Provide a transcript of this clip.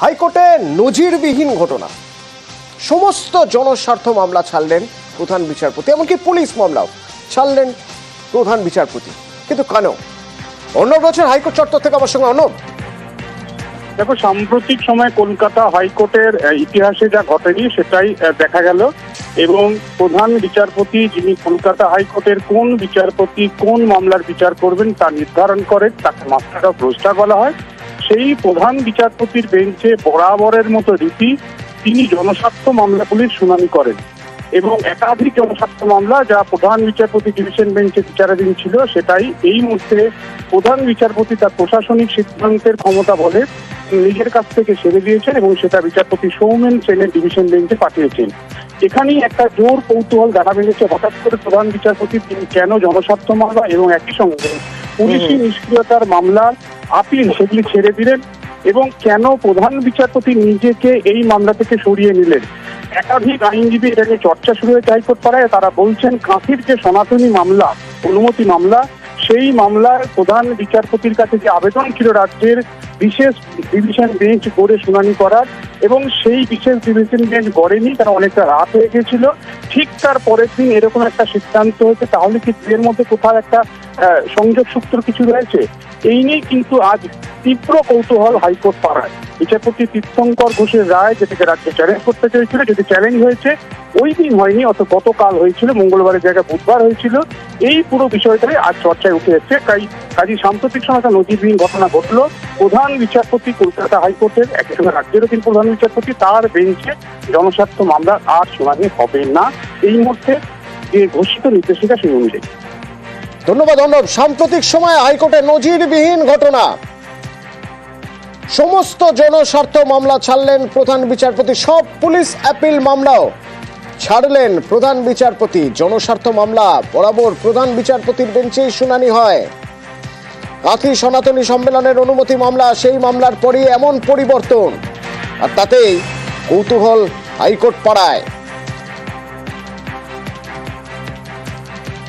হাইকোর্টে নজিরবিহীন ঘটনা। সমস্ত জনস্বার্থ মামলা ছাড়লেন প্রধান বিচারপতি, এমনকি পুলিশ মামলাও ছাড়লেন প্রধান বিচারপতি। কিন্তু কেন? অর্ণব রয়েছেন হাইকোর্ট চত্বর থেকে আমার সঙ্গে। অর্ণব? দেখো, সাম্প্রতিক সময় কলকাতা হাইকোর্টের ইতিহাসে যা ঘটেনি সেটাই দেখা গেল। এবং প্রধান বিচারপতি যিনি কলকাতা হাইকোর্টের কোন বিচারপতি কোন মামলার বিচার করবেন তা নির্ধারণ করেন, তাকে মাস্টার অফ রোস্টার বলা হয়। সেই প্রধান বিচারপতির বেঞ্চে বরাবরের মতো রীতি তিনি জনস্বার্থ মামলাগুলির শুনানি করেন। এবং একাধিক জনস্বার্থ মামলা যা প্রধান বিচারপতি ডিভিশন বেঞ্চে বিচারাধীন ছিল সেটাই এই মুহূর্তে প্রধান বিচারপতি তার প্রশাসনিক সিদ্ধান্তের ক্ষমতা বলে নিজের কাছ থেকে সেরে দিয়েছেন এবং সেটা বিচারপতি সৌমেন সেনের ডিভিশন বেঞ্চে পাঠিয়েছেন। এখানেই একটা জোর কৌতূহল দেখা বেরিয়েছে হঠাৎ করে প্রধান বিচারপতি তিনি কেন জনস্বার্থ মামলা এবং একই সঙ্গে পুলিশি নিষ্ক্রিয়তার মামলা আপিল সেগুলি ছেড়ে দিলেন এবং কেন প্রধান বিচারপতি নিজেকে এই মামলা থেকে সরিয়ে নিলেন? একাধিক আইনজীবী এটা নিয়ে চর্চা শুরু হয়েছে হাইকোর্ট পাড়ায়। তারা বলছেন, কাঁথির যে সনাতনী মামলা, অনুমতি মামলা, সেই মামলার প্রধান বিচারপতির কাছে যে আবেদন ছিল রাজ্যের বিশেষ ডিভিশন বেঞ্চ করে শুনানি করার এবং সেই বিশেষ ডিভিশন বেঞ্চ গড়েনি তারা অনেকটা রাত হয়ে গেছিল ঠিক তার পরের দিন এরকম একটা সিদ্ধান্ত হয়েছে, তাহলে কি এর মধ্যে কোথাও একটা সংযোগ সূত্র কিছু রয়েছে? এই নিয়ে কিন্তু আজ তীব্র কৌতূহল হাইকোর্ট পাড়ায়। বিচারপতি তীর্থঙ্কর ঘোষের রায়, যেটাকে রাজ্য চ্যালেঞ্জ করতে চেয়েছিল, যদি চ্যালেঞ্জ হয়েছে, ওই দিন হয়নি, অত গতকাল হয়েছিল, মঙ্গলবারের জায়গায় বুধবার হয়েছিল। এই পুরো বিষয়টাই আজ চর্চায় উঠে এসেছে। তাই কাজী সাম্প্রতিক সময় একটা নজিরবিহীন ঘটনা ঘটলো। প্রধান বিচারপতি কলকাতা হাইকোর্টের একসঙ্গে রাজ্যের তিন প্রধান বিচারপতি, তার বেঞ্চে জনস্বার্থ মামলা আর শুনানি হবে না। এই মুহূর্তে যে ঘোষিত নির্দেশিকা, সেই অনুযায়ী। ধন্যবাদ অর্ণব। সাম্প্রতিক সময়ে হাইকোর্টে নজিরবিহীন ঘটনা। সমস্ত জনস্বার্থ মামলা ছাড়লেন প্রধান বিচারপতি, সব পুলিশ অ্যাপিল মামলাও ছাড়লেন প্রধান বিচারপতি। জনস্বার্থ মামলা, বরাবর প্রধান বিচারপতির বেঞ্চেই শুনানি হয়। কাথি সনাতনী সম্মেলনের অনুমতি মামলা, সেই মামলার পরই এমন পরিবর্তন। আর তাতেই কৌতূহল হাইকোর্ট পাড়ায়।